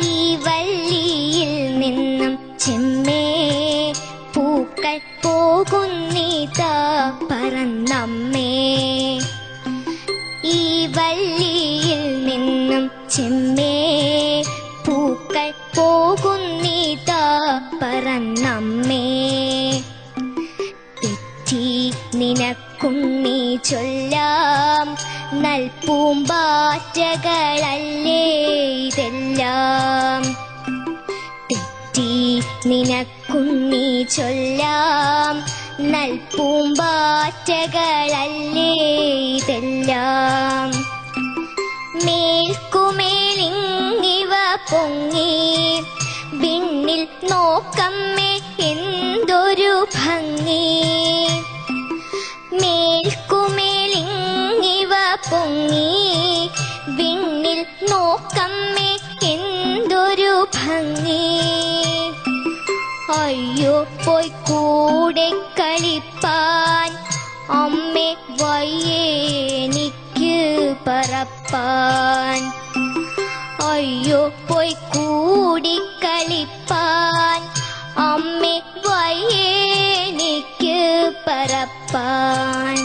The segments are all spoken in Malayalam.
ഈ വള്ളിയിൽ നിന്നും ചെമ്മേ പൂക്കൾ പോകുന്നിതാ പറന്നമ്മേ. ഈ വള്ളിയിൽ നിന്നും ചെമ്മേ പൂക്കൾ പോകുന്നിതാ പറന്നമ്മേ. തെറ്റി നിനക്കുണ്ണി ചൊല്ലാം നൽപൂമ്പാറ്റകളല്ലേ ഇതെല്ലാം തെറ്റി നിനക്കുണ്ണി ചൊല്ലാം. നൽപൂമ്പാറ്റകളല്ലേ ഇതെല്ലാം. മേൽക്കുമേലിങ്ങിവ പൊങ്ങി. വിണ്ണിൽ നോക്കമ്മേ എന്തൊരു ഭംഗി. மகனே ஐயோ போய் கூடை கழிப்பான் அம்மே வையே நிக்கு பரப்பான் ஐயோ போய் கூடி கழிப்பான் அம்மே வையே பரப்பான்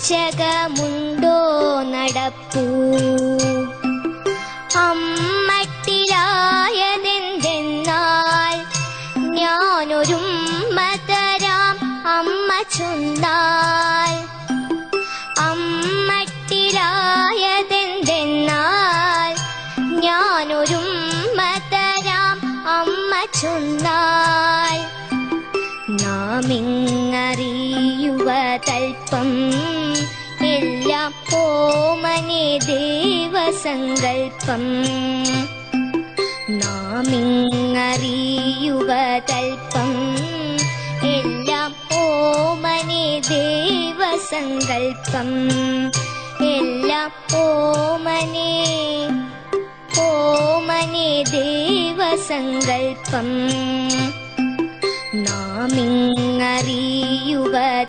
പിച്ചകമുണ്ടോ നടപ്പൂ? അമ്മട്ടിലായതെന്തെന്നാൽ ഞാനൊരുമ്മ മതരാം അമ്മ ചൊന്നാൽ. അമ്മട്ടിലായതെന്തെന്നാൽ ഞാനൊരുമ്മ മതരാം അമ്മ ചൊന്നാൽ. നാമിങ്ങറിയുവതൽപ്പം ദേവസങ്കൽപ്പം നാമിങ്ങറിയുവതൽപ്പം. എല്ലാം ഓമനെ ദേവസങ്കൽപ്പം. എല്ലാം ഓമനെ ഓമനെ ദേവസങ്കൽപ്പം. നാമിങ്ങറിയുവ